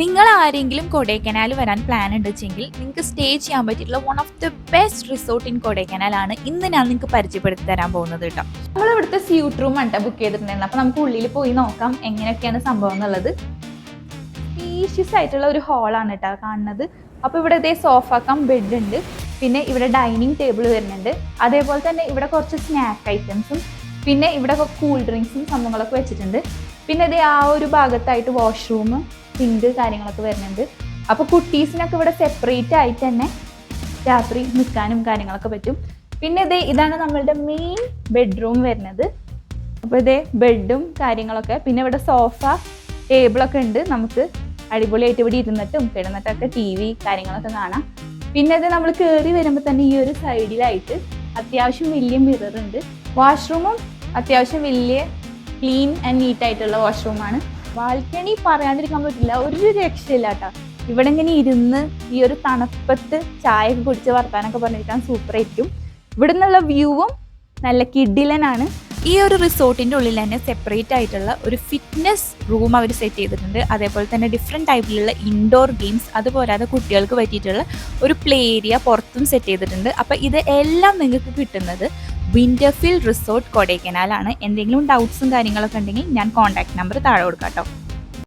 നിങ്ങൾ ആരെങ്കിലും കൊടൈക്കനാൽ വരാൻ പ്ലാൻ ഉണ്ട് വെച്ചെങ്കിൽ നിങ്ങൾക്ക് സ്റ്റേ ചെയ്യാൻ പറ്റിയിട്ടുള്ള one of the best resort in Kodaikanal ആണ് ഇന്ന് ഞാൻ നിങ്ങൾക്ക് പരിചയപ്പെടുത്തി തരാൻ പോകുന്നത് കേട്ടോ നമ്മൾ ഇവിടുത്തെ സ്യൂട്ട് റൂം ആണ് ബുക്ക് ചെയ്തിട്ടുണ്ടായിരുന്നു അപ്പോൾ നമുക്ക് ഉള്ളിൽ പോയി നോക്കാം എങ്ങനെയൊക്കെയാണ് സംഭവം എന്നുള്ളത്. സ്പീഷ്യസ് ആയിട്ടുള്ള ഒരു ഹാളാണ് കേട്ടോ കാണുന്നത്. അപ്പോൾ ഇവിടെ ഇതേ സോഫ കം ബെഡ് ഉണ്ട്. പിന്നെ ഇവിടെ ഡൈനിങ് ടേബിൾ വരുന്നുണ്ട്. അതേപോലെ തന്നെ ഇവിടെ കുറച്ച് സ്നാക്ക് ഐറ്റംസും പിന്നെ ഇവിടെ കൂൾ ഡ്രിങ്ക്സും സംഭവങ്ങളൊക്കെ വെച്ചിട്ടുണ്ട്. പിന്നെ ഇതേ ആ ഒരു ഭാഗത്തായിട്ട് വാഷ്റൂം സിങ്ക് കാര്യങ്ങളൊക്കെ വരുന്നുണ്ട്. അപ്പോൾ കുട്ടീസിനൊക്കെ ഇവിടെ സെപ്പറേറ്റ് ആയിട്ട് തന്നെ രാത്രി നിൽക്കാനും കാര്യങ്ങളൊക്കെ പറ്റും. പിന്നെ ഇതേ ഇതാണ് നമ്മളുടെ മെയിൻ ബെഡ്റൂം വരുന്നത്. അപ്പോൾ ഇതേ ബെഡും കാര്യങ്ങളൊക്കെ പിന്നെ ഇവിടെ സോഫ ടേബിളൊക്കെ ഉണ്ട്. നമുക്ക് അടിപൊളിയായിട്ട് ഇവിടെ ഇരുന്നിട്ടും കിടന്നിട്ടൊക്കെ ടി വി കാര്യങ്ങളൊക്കെ കാണാം. പിന്നെ ഇത് നമ്മൾ കയറി വരുമ്പോൾ തന്നെ ഈ ഒരു സൈഡിലായിട്ട് അത്യാവശ്യം വലിയ മിറർ ഉണ്ട്. വാഷ്റൂമും അത്യാവശ്യം വലിയ ക്ലീൻ ആൻഡ് നീറ്റായിട്ടുള്ള വാഷ്റൂമാണ് ബാൽക്കണി പറയാണ്ടിരിക്കാൻ പറ്റില്ല. ഒരു രക്ഷയില്ല കേട്ടോ ഇവിടെ ഇങ്ങനെ ഇരുന്ന് ഈ ഒരു തണുപ്പത്ത് ചായ കുടിച്ച് വർത്താനൊക്കെ പറഞ്ഞിരിക്കാൻ സൂപ്പർ ആയിരിക്കും. ഇവിടെ നിന്നുള്ള വ്യൂവും നല്ല കിഡിലനാണ് ഈ ഒരു റിസോർട്ടിന്റെ ഉള്ളിൽ തന്നെ സെപ്പറേറ്റ് ആയിട്ടുള്ള ഒരു ഫിറ്റ്നസ് റൂം അവർ സെറ്റ് ചെയ്തിട്ടുണ്ട്. അതേപോലെ തന്നെ ഡിഫറെന്റ് ടൈപ്പിലുള്ള ഇൻഡോർ ഗെയിംസ് അതുപോലാതെ കുട്ടികൾക്ക് പറ്റിയിട്ടുള്ള ഒരു പ്ലേ ഏരിയ പുറത്തും സെറ്റ് ചെയ്തിട്ടുണ്ട്. അപ്പോൾ ഇത് എല്ലാം നിങ്ങൾക്ക് കിട്ടുന്നത് വിന്റർഫിൽ റിസോർട്ട് കൊടൈക്കനാലാണ്. എന്തെങ്കിലും ഡൗട്ട്സും കാര്യങ്ങളൊക്കെ ഉണ്ടെങ്കിൽ ഞാൻ കോൺടാക്ട് നമ്പർ താഴെ കൊടുക്കാം കേട്ടോ.